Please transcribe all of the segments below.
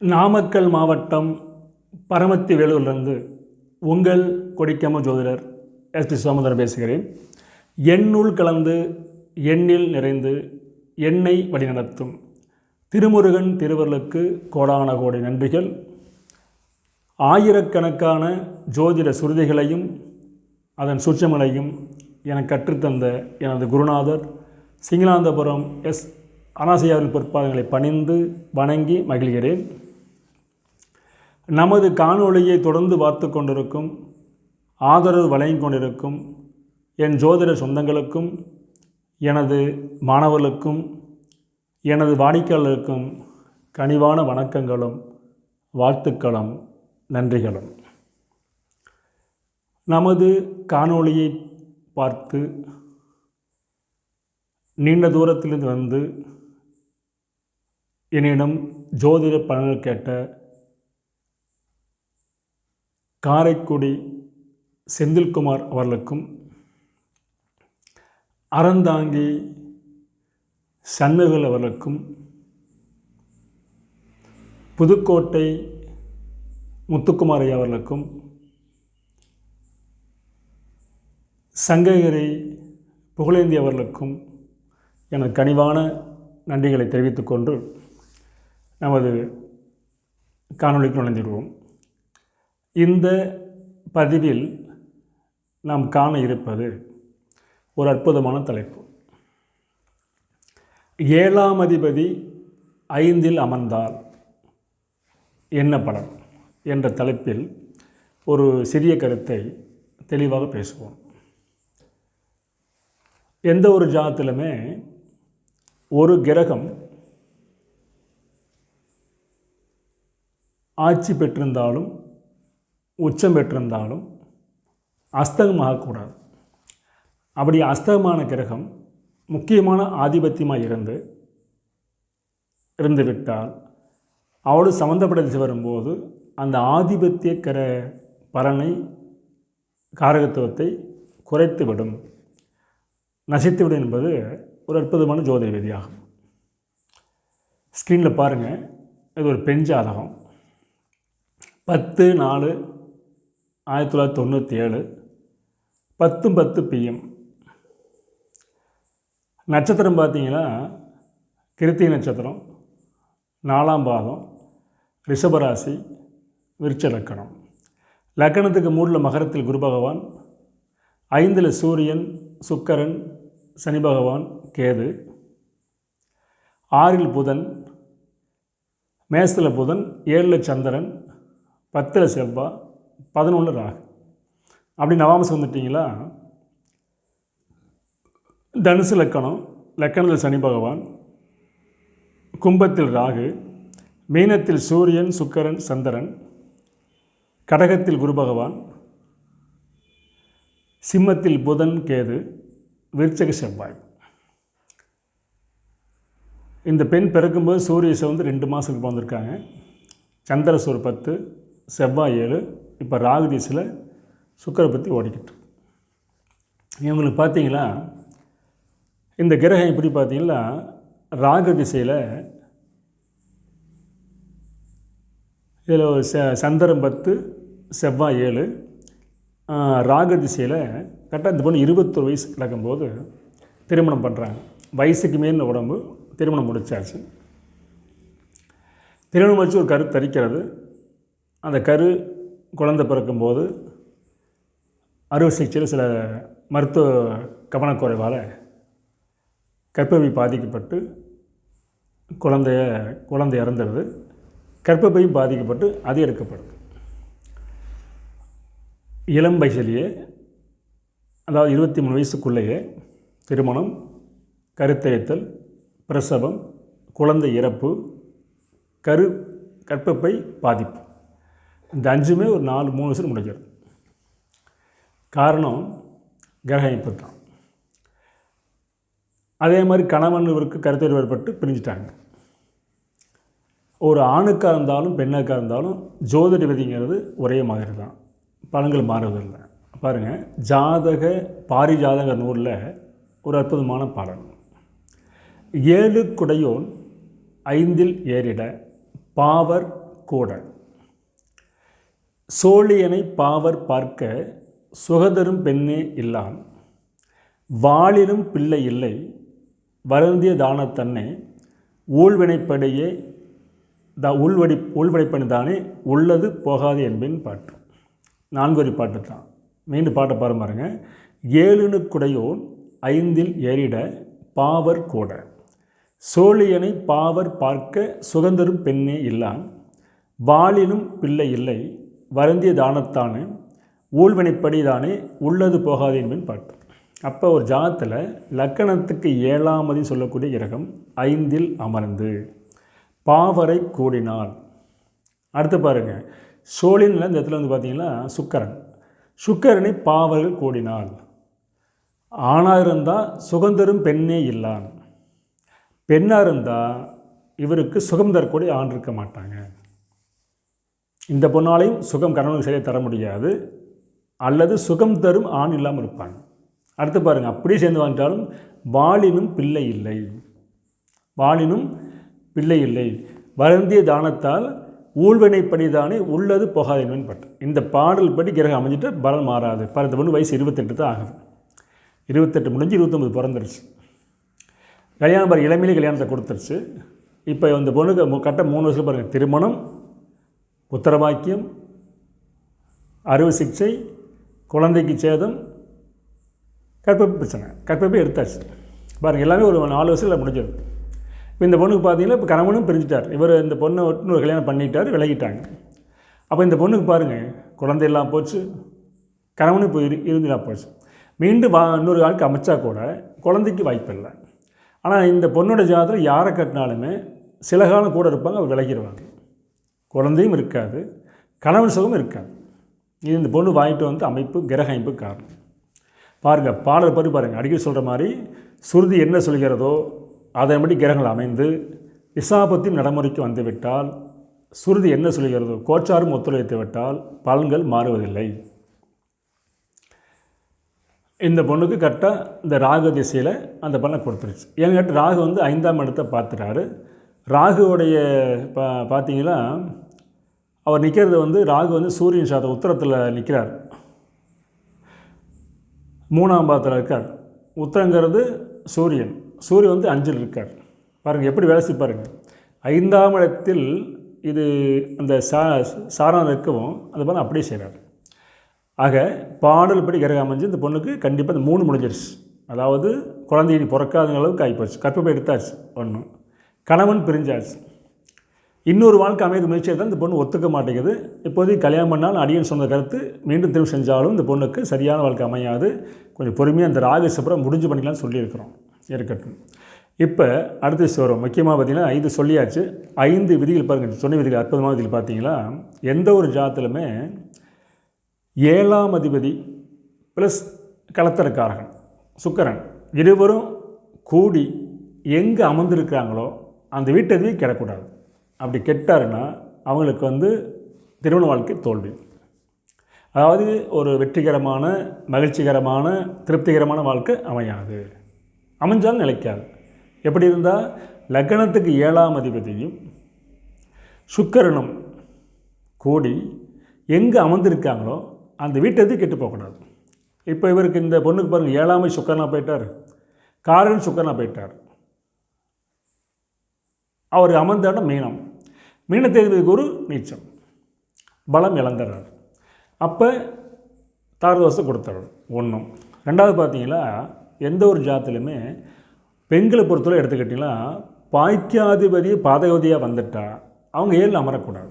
நாமக்கல் மாவட்டம் பரமத்தி வேலூர்லேருந்து உங்கள் கொடிக்கம ஜோதிடர் எஸ் பி சோமதரன் பேசுகிறேன். எண்ணுள் கலந்து எண்ணில் நிறைந்து எண்ணை வழிநடத்தும் திருமுருகன் திருவருளுக்கு கோடான கோடி நன்றிகள். ஆயிரக்கணக்கான ஜோதிட சுருதிகளையும் அதன் சுற்றங்களையும் எனக்கு கற்றுத்தந்த எனது குருநாதர் சிங்களாந்தபுரம் எஸ் அனாசையாவின் பொற்பாதங்களை பணிந்து வணங்கி மகிழ்கிறேன். நமது காணொளியை தொடர்ந்து பார்த்து கொண்டிருக்கும் ஆதரவு வழங்கி கொண்டிருக்கும் என் ஜோதிட சொந்தங்களுக்கும் எனது மாணவர்களுக்கும் எனது வாடிக்கையாளருக்கும் கனிவான வணக்கங்களும் வாழ்த்துக்களும் நன்றிகளும். நமது காணொளியை பார்த்து நீண்ட தூரத்திலிருந்து வந்து என்னிடம் ஜோதிட பலன்கள் கேட்ட காரைக்குடி செந்தில்குமார் அவர்களுக்கும் அறந்தாங்கி சண்முகல் அவர்களுக்கும் புதுக்கோட்டை முத்துக்குமார் ஐயா அவர்களுக்கும் சங்ககிரி புகழேந்தி அவர்களுக்கும் எனது கனிவான நன்றிகளை தெரிவித்துக்கொண்டு நமது காணொளிக்கு நுழைந்துடுவோம் இந்த பதிவில் நாம் காண இருப்பது ஒரு அற்புதமான தலைப்பு. ஏழாம் அதிபதி ஐந்தில் அமர்ந்தால் என்ன படம் என்ற தலைப்பில் ஒரு சிறிய கருத்தை தெளிவாக பேசுவோம். எந்த ஒரு ஜாதத்திலுமே ஒரு கிரகம் ஆட்சி பெற்றிருந்தாலும் உச்சம் பெற்றிருந்தாலும் அஸ்தகமாகக்கூடாது. அப்படி அஸ்தகமான கிரகம் முக்கியமான ஆதிபத்தியமாக இருந்து இருந்துவிட்டால் அவளோடு சம்மந்தப்பட்ட திசை வரும்போது அந்த ஆதிபத்திய கிர பலனை காரகத்துவத்தை குறைத்துவிடும். நசித்துவிடும் என்பது ஒரு அற்புதமான ஜோதிட விதியாகும். ஸ்க்ரீனில் பாருங்கள் இது ஒரு பெண் ஜாதகம். பத்து நாலு ஆயிரத்தி தொள்ளாயிரத்தி தொண்ணூற்றி ஏழு பத்து பத்து பிஎம். நட்சத்திரம் பார்த்தீங்கன்னா கிருத்திகை நட்சத்திரம் நாலாம் பாதம் ரிஷபராசி விருட்ச லக்கணம். லக்கணத்துக்கு மூடில் மகரத்தில் குரு பகவான் ஐந்தில் சூரியன் சுக்கரன் சனி பகவான் கேது. ஆறில் புதன் மேசத்தில் புதன் ஏழில் சந்திரன் பத்தில் செவ்வாய் பதினொன்று ராகு. அப்படி நவாம்சம் வந்துட்டிங்களா? தனுசு லக்கணம் லக்கணத்தில் சனி பகவான் கும்பத்தில் ராகு மீனத்தில் சூரியன் சுக்கரன் சந்திரன் கடகத்தில் குரு பகவான் சிம்மத்தில் புதன் கேது. விருச்சக செவ்வாய். இந்த பெண் பிறக்கும்போது சூரியசை வந்து ரெண்டு மாதத்துக்கு பிறந்திருக்காங்க சந்திரசூர் பத்து செவ்வாய் ஏழு இப்போ ராகு திசையில் சுக்கரை பற்றி ஓடிக்கிட்டு இவங்களுக்கு பார்த்தீங்களா இந்த கிரகம் எப்படி பார்த்தீங்கன்னா ராகு திசையில் இதில் ஒரு ச சந்திரம் பத்து செவ்வாய் ஏழு ராகு திசையில் கரெக்டாக இந்த பொண்ணு இருபத்தொரு வயசு கிடக்கும்போது திருமணம் பண்ணுறாங்க வயசுக்கு மேல் உடம்பு திருமணம் முடிச்சாச்சு. திருமணம் வச்சு ஒரு கரு தரிக்கிறது. அந்த கரு குழந்தை பிறக்கும்போது அறுவை சிகிச்சையில் சில மருத்துவ கவனக்குறைவால் கர்ப்பப்பை பாதிக்கப்பட்டு குழந்தைய குழந்தை இறந்துடுது கர்ப்பப்பையும் பாதிக்கப்பட்டு அது எடுக்கப்படுது. இளம் வயசுலேயே அதாவது இருபத்தி மூணு வயசுக்குள்ளேயே திருமணம் கருத்தரித்தல் பிரசவம் குழந்தை இறப்பு கரு கற்பப்பை பாதிப்பு. இந்த அஞ்சுமே ஒரு நாலு மூணு வருஷம் முடிஞ்சிடும். காரணம் கிரக தான் அதே மாதிரி கணவன் இவருக்கு கருத்தறிவு ஏற்பட்டு பிரிஞ்சிட்டாங்க. ஒரு ஆணுக்காக இருந்தாலும் பெண்ணுக்காக இருந்தாலும் ஜோதிடவதிங்கிறது ஒரே மாதிரி தான் பலன்கள் மாறுவதில்லை. பாருங்கள் ஜாதக பாரிஜாதக நூலில் ஒரு அற்புதமான பாடல். ஏழு குடையோன் ஐந்தில் ஏறிட பாவர் கூட சோழியனை பாவர் பார்க்க சுகதரும் பெண்ணே இல்லான். வாளிலும் பிள்ளை இல்லை வருந்திய தானத்தன்னை ஊழ்வினைப்படையே த உள்வடி உள்வடைப்பணி தானே உள்ளது போகாது என்பின் பாட்டு. நான்கு பாட்டு தான். மீண்டும் பாட்டை பாரு பாருங்க. ஏழுனு குடையோன் ஐந்தில் ஏறிட பாவர் கூட. சோழியனை பாவர் பார்க்க சுகந்தரும் பெண்ணே இல்லான். வாளினும் பிள்ளை இல்லை வருந்திய தானத்தானே. ஊழ்வினைப்படி தானே உள்ளது போகாது என்பின் பாட்டு. அப்போ ஒரு ஜாதத்தில் லக்கணத்துக்கு ஏழாமதி சொல்லக்கூடிய கிரகம் ஐந்தில் அமர்ந்து பாவரை கூடினார் அடுத்து பாருங்க. சோழின்ல இந்த இடத்துல வந்து பார்த்தீங்கன்னா சுக்கரன். சுக்கரனை பாவர்கள் கூடினாள். ஆணாக இருந்தால் சுகந்தரும் பெண்ணே இல்லான். பெண்ணாக இருந்தால் இவருக்கு சுகம் தரக்கூடிய ஆண் இருக்க மாட்டாங்க. இந்த பொண்ணாலையும் சுகம் கணவனுக்கு சரியாக தர முடியாது. அல்லது சுகம் தரும் ஆண் இல்லாமல் இருப்பாங்க அடுத்து பாருங்கள் அப்படியே சேர்ந்து வந்தாலும் வாளினும் பிள்ளை இல்லை. வாளினும் பிள்ளை இல்லை. வருந்திய தானத்தால் ஊழ்வினைப்படிதானே உள்ளது போகாது பட்டு. இந்த பாடல் படி கிரகம் அமைஞ்சிட்டு பலன் மாறாது. பரந்த பொண்ணு வயசு இருபத்தெட்டு தான் ஆகுது. இருபத்தெட்டு முடிஞ்சு இருபத்தொம்பது பிறந்துருச்சு. கல்யாணம் பாரு இளமையிலே கல்யாணத்தை கொடுத்துருச்சு. இப்போ இந்த பொண்ணுக்கு மு- கட்ட மூணு வருஷம் பாருங்கள் திருமணம் உத்தரவாக்கியம் அறுவை சிகிச்சை குழந்தைக்கு சேதம் கற்பப்பு பிரச்சனை. கற்பப்பை எடுத்தாச்சு. பாருங்கள் எல்லாமே ஒரு நாலு வருஷத்தில் முடிஞ்சிருக்கு இப்போ இந்த பொண்ணுக்கு பார்த்தீங்கன்னா இப்போ கணவனும் பிரிஞ்சுட்டார். இவர் இந்த பொண்ணை இன்னொரு கல்யாணம் பண்ணிட்டார் விலகிட்டாங்க. அப்போ இந்த பொண்ணுக்கு பாருங்கள் குழந்தையெல்லாம் போச்சு கணவனும் இப்போ இரு இருந்துலாம் போச்சு. மீண்டும் வா இன்னொரு ஆளுக்கு அமைச்சா கூட குழந்தைக்கு வாய்ப்பு இல்லை. ஆனால் இந்த பொண்ணோட ஜாதத்தில் யாரை கட்டினாலுமே சில காலம் கூட இருப்பாங்க அவர் விலகிடுவாங்க குழந்தையும் இருக்காது கணவன் சுகமும் இருக்காது. இது இந்த பொண்ணு வாங்கிட்டு வந்து அமைப்பு கிரக அமைப்பு காரணம். பாருங்கள் பாடல் பற்றி பாருங்கள் அடிக்கடி சொல்கிற மாதிரி சுருதி என்ன சொல்கிறதோ அதன்படி கிரகங்கள் அமைந்து விசாபத்தின் நடைமுறைக்கு வந்துவிட்டால் சுருதி என்ன சொல்கிறது? கோச்சாரும் ஒத்துழைத்து விட்டால் பலன்கள் மாறுவதில்லை. இந்த பொண்ணுக்கு கரெக்டாக இந்த ராகு திசையில் அந்த பலனை கொடுத்துருச்சு. என்கிட்ட ராகு வந்து ஐந்தாம் இடத்தை பார்த்துட்டாரு. ராகுவோடைய பா பார்த்தீங்கன்னா அவர் நிற்கிறது வந்து ராகு வந்து சூரியன் சாத உத்தரத்தில் நிற்கிறார் மூணாம் பாதத்தில் இருக்கார். உத்தரங்கிறது சூரியன். சூரியன் வந்து அஞ்சில் இருக்கார். பாருங்கள் எப்படி வேலை செய்ய பாருங்கள் ஐந்தாம் இடத்தில் இது அந்த சா சாரம் இருக்கவும் அது பார்த்து அப்படியே செய்கிறார் ஆக பாடல் படி கிரகம் அமைஞ்சு இந்த பொண்ணுக்கு கண்டிப்பாக இந்த மூணு முடிஞ்சிருச்சு. அதாவது குழந்தை இனி பிறக்காத அளவுக்கு ஆகிப்போச்சு கற்பப்பை எடுத்தாச்சு ஒன்று கணவன் பிரிஞ்சாச்சு. இன்னொரு வாழ்க்கை அமைது முயற்சியை தான் இந்த பொண்ணு ஒத்துக்க மாட்டேங்குது. இப்போதைக்கு கல்யாணம் பண்ணாலும் அடியன் சொன்ன கருத்து மீண்டும் திரும்ப செஞ்சாலும் இந்த பொண்ணுக்கு சரியான வாழ்க்கை அமையாது. கொஞ்சம் பொறுமையாக அந்த ராகு முடிஞ்சு பண்ணிக்கலாம்னு சொல்லியிருக்கிறோம். இருக்கட்டும். இப்போ அடுத்த வரும். முக்கியமாக பார்த்தீங்கன்னா ஐந்து சொல்லியாச்சு. ஐந்து விதிகள் பாருங்கள் சொன்ன விதிகள் அற்புதமான விதிகள் பார்த்தீங்களா எந்த ஒரு ஜாத்திலுமே ஏழாம் அதிபதி ப்ளஸ் கலத்தரக்காரகன் சுக்கரன் இருவரும் கூடி எங்கே அமர்ந்திருக்கிறாங்களோ அந்த வீட்டதிபதி கிடக்கூடாது அப்படி கெட்டாருன்னா அவங்களுக்கு வந்து திருமண வாழ்க்கை தோல்வி. அதாவது ஒரு வெற்றிகரமான மகிழ்ச்சிகரமான திருப்திகரமான வாழ்க்கை அமையாது. அமைஞ்சாலும் நிலைக்காது. எப்படி இருந்தால் லக்னத்துக்கு ஏழாம் அதிபதியும் சுக்கரனும் கூடி எங்கே அமர்ந்திருக்காங்களோ அந்த வீட்டை கெட்டு போகக்கூடாது. இப்போ இவருக்கு இந்த பொண்ணுக்கு பாருங்கள் ஏழாமை சுக்கரனாக போயிட்டார். காரன் சுக்கரனாக போயிட்டார். அவர் அமர்ந்த இடம் மீனம் மீனத்தேதிபதி குரு நீச்சம். பலம் இழந்துடுறார் அப்போ தாரதோஷம் கொடுத்துறாரு ஒன்றும் ரெண்டாவது பார்த்தீங்கன்னா எந்த ஒரு ஜாத்திலுமே பெண்களை பொறுத்தவரை எடுத்துக்கிட்டிங்கன்னா பாய்க்காதிபதி பாதகவதியாக வந்துட்டா அவங்க ஏழில் அமரக்கூடாது.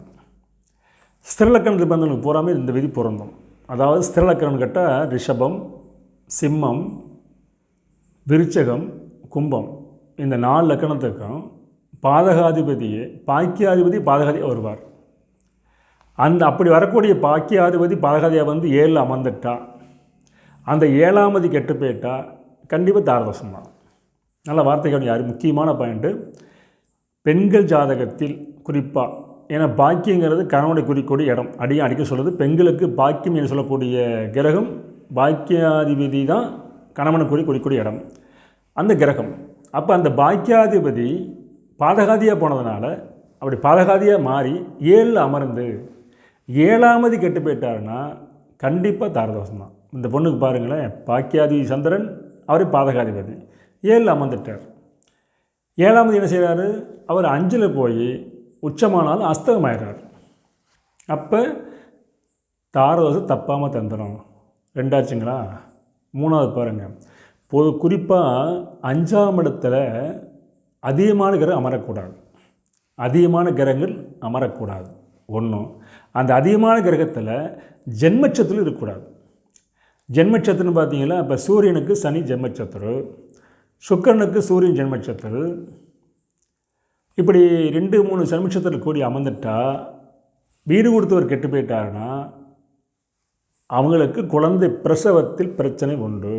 ஸ்திரலக்கணத்துக்கு வந்தவங்களுக்கு பூராமே இந்த விதி பொருந்தும். அதாவது ஸ்திரலக்கணம் கேட்டால் ரிஷபம் சிம்மம் விருச்சகம் கும்பம். இந்த நாலு லக்கணத்துக்கும் பாதகாதிபதியே பாக்கியாதிபதி பாதகாதியாக வருவார். அந்த அப்படி வரக்கூடிய பாக்கியாதிபதி பாதகாதியாக வந்து ஏழில் அமர்ந்துட்டா. அந்த ஏழாமதி கெட்டு போயிட்டா கண்டிப்பாக தாரதோஷம் தான் நல்ல வார்த்தைகள் யார்? முக்கியமான பாயிண்ட்டு பெண்கள் ஜாதகத்தில் குறிப்பாக ஏன்னா பாக்கியங்கிறது கணவனை குறிக்கூடிய இடம். அடியும் அடிக்க சொல்கிறது பெண்களுக்கு பாக்கியம் என்று சொல்லக்கூடிய கிரகம் பாக்கியாதிபதி தான் கணவனை குறி குறிக்கூடிய இடம். அந்த கிரகம். அப்போ அந்த பாக்கியாதிபதி பாதகாதியாக போனதுனால அப்படி பாதகாதியாக மாறி ஏழில் அமர்ந்து ஏழாமதி கெட்டு போயிட்டாருன்னா கண்டிப்பாக தாரதோஷம் தான் இந்த பொண்ணுக்கு பாருங்களேன் பாக்கியாதி சந்திரன் அவர் பாதகாதிபதி. ஏழில் அமர்ந்துட்டார். ஏழாமது என்ன செய்கிறாரு அவர் அஞ்சில் போய் உச்சமானாலும் அஸ்தகமாயிடுறார் அப்போ தாரதோசை தப்பாமல் தந்துடும் ரெண்டாச்சுங்களா? மூணாவது பாருங்கள் பொது குறிப்பாக அஞ்சாம் இடத்துல அதிகமான கிரகம் அமரக்கூடாது. அதிகமான கிரகங்கள் அமரக்கூடாது. ஒன்றும் அந்த அதிகமான கிரகத்தில் ஜென்மச்சத்தில் இருக்கக்கூடாது. ஜென்மச்சத்துன்னு பார்த்தீங்கன்னா இப்போ சூரியனுக்கு சனி ஜென்மச்சத்துரு சுக்கரனுக்கு சூரியன் ஜென்மச்சத்துரு. இப்படி ரெண்டு மூணு ஜென்மச்சத்தில் கூடி அமர்ந்துட்டால் வீடு கொடுத்தவர் கெட்டு போயிட்டாருன்னா அவங்களுக்கு குழந்தை பிரசவத்தில் பிரச்சனை உண்டு.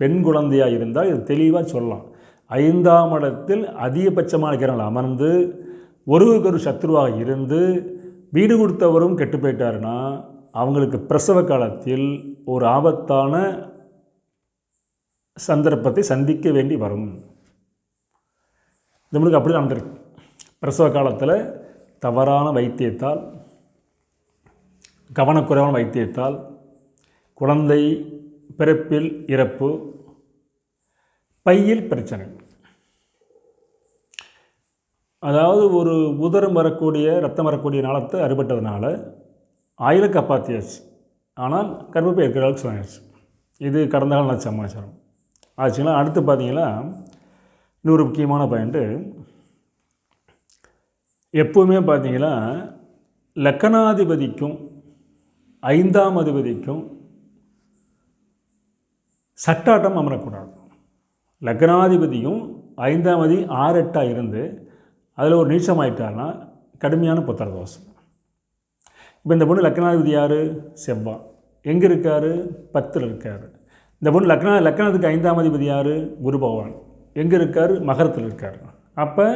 பெண் குழந்தையாக இருந்தால் இது தெளிவாக சொல்லலாம். ஐந்தாம் இடத்தில் அதிகபட்சமான கிரகங்கள் அமர்ந்து ஒருவருக்கு ஒரு சத்ருவாக இருந்து வீடு கொடுத்தவரும் கெட்டு போயிட்டாருன்னா அவங்களுக்கு பிரசவ காலத்தில் ஒரு ஆபத்தான சந்தர்ப்பத்தை சந்திக்க வேண்டி வரும். நம்மளுக்கு அப்படி நடந்திருக்கு. பிரசவ காலத்தில் தவறான வைத்தியத்தால் கவனக்குறைவான வைத்தியத்தால் குழந்தை பிறப்பில் இறப்பு பையில் பிரச்சனை. அதாவது ஒரு உதரம் வரக்கூடிய ரத்தம் வரக்கூடிய நாளத்தை அறுபட்டதுனால ஆயில காப்பாற்றியாச்சு ஆனால் கர்ப்பப்பை இருக்கிற அளவுக்கு சொன்னாச்சு இது கடந்த கால சமாச்சாரம் ஆச்சுங்களா? அடுத்து பார்த்தீங்கன்னா இன்னொரு முக்கியமான பாயிண்ட்டு. எப்போவுமே பார்த்தீங்கன்னா லக்கணாதிபதிக்கும் ஐந்தாம் அதிபதிக்கும் சட்டாட்டம் அமரக்கூடாது. லக்னாதிபதியும் ஐந்தாம் அதி ஆறு எட்டாக இருந்து அதில் ஒரு நீச்சமாயிட்டார்னா கடுமையான புத்திர தோஷம் இப்போ இந்த பொண்ணு லக்னாதிபதி யார்? செவ்வா. எங்கே இருக்கார்? பத்தில் இருக்கார். இந்த பொண்ணு லக்னா லக்னத்துக்கு ஐந்தாம் அதிபதி யார்? குரு பகவான். எங்கே இருக்கார்? மகரத்தில் இருக்கார். அப்போ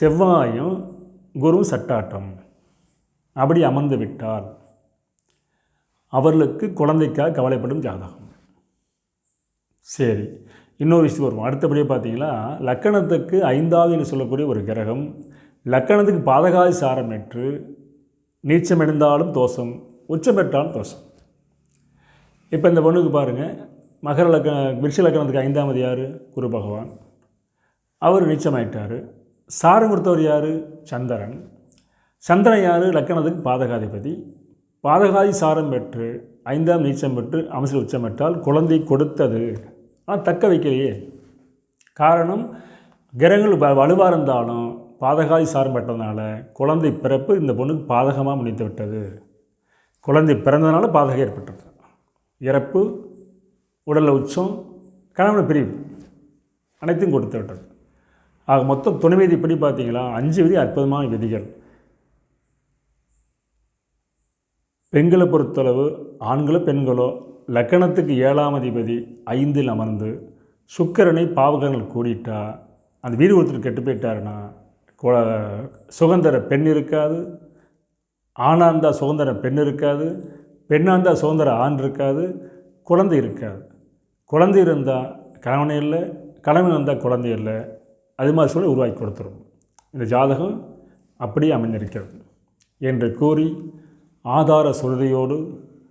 செவ்வாயும் குரு சட்டாட்டம். அப்படி அமர்ந்து விட்டால் அவர்களுக்கு குழந்தைக்காக கவலைப்படும் ஜாதகம். சரி இன்னொரு விஷயம் வருவோம். அடுத்தபடியே பார்த்தீங்கன்னா லக்கணத்துக்கு ஐந்தாவது சொல்லக்கூடிய ஒரு கிரகம் லக்கணத்துக்கு பாதகாதி சாரம் என்று நீச்சம் எழுந்தாலும் தோஷம் உச்சம் பெற்றாலும் தோஷம். இப்போ இந்த பொண்ணுக்கு பாருங்கள் மகர லக்க விருஷ லக்கணத்துக்கு ஐந்தாவது யார் குரு பகவான். அவர் நீச்சமாயிட்டார். சாரம் கொடுத்தவர் யார்? சந்திரன். சந்திரன் யார்? லக்கணத்துக்கு பாதகாதிபதி. பாதகாதி சாரம் பெற்று ஐந்தாம் நீச்சம் பெற்று அமைச்சர் உச்சம் பெற்றால் குழந்தை கொடுத்தது. ஆனால் தக்க வைக்கலையே. காரணம் கிரகங்கள் வலுவாக இருந்தாலும் பாதகாய் சார்பட்டதுனால குழந்தை பிறப்பு இந்த பொண்ணுக்கு பாதகமாக முடித்து விட்டது. குழந்தை பிறந்ததுனால பாதகம் ஏற்பட்டது. இறப்பு உடலில் உச்சம் கணவன் பிரிவு. அனைத்தையும் கொடுத்து விட்டது. ஆக மொத்தம் துணை விதி இப்படி பார்த்தீங்களா? அஞ்சு விதி அற்புதமான விதிகள். பெண்களை பொறுத்தளவு ஆண்களோ பெண்களோ லக்கணத்துக்கு ஏழாம் அதிபதி ஐந்தில் அமர்ந்து சுக்கரனை பாவகங்கள் கூடிட்டா அந்த வீடு ஒருத்தர் கெட்டு போயிட்டாருன்னா சுதந்திர பெண் இருக்காது. ஆணாக இருந்தால் சுதந்திர பெண் இருக்காது. பெண்ணாக இருந்தால் சுதந்திர ஆண் இருக்காது. குழந்தை இருக்காது. குழந்தை இருந்தால் கணவனை இல்லை கணவன் இருந்தால் குழந்தை இல்லை. அது மாதிரி சொல்லி உருவாக்கி கொடுத்துரும். இந்த ஜாதகம் அப்படியே அமைந்திருக்கிறது என்று கூறி ஆதார சுருதியோடு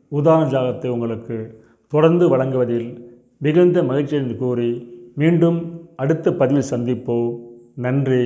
உதாரண ஜாதகத்தை உங்களுக்கு தொடர்ந்து வழங்குவதில் மிகுந்த மகிழ்ச்சி என்று கூறி மீண்டும் அடுத்த பதிவில் சந்திப்போம். நன்றி.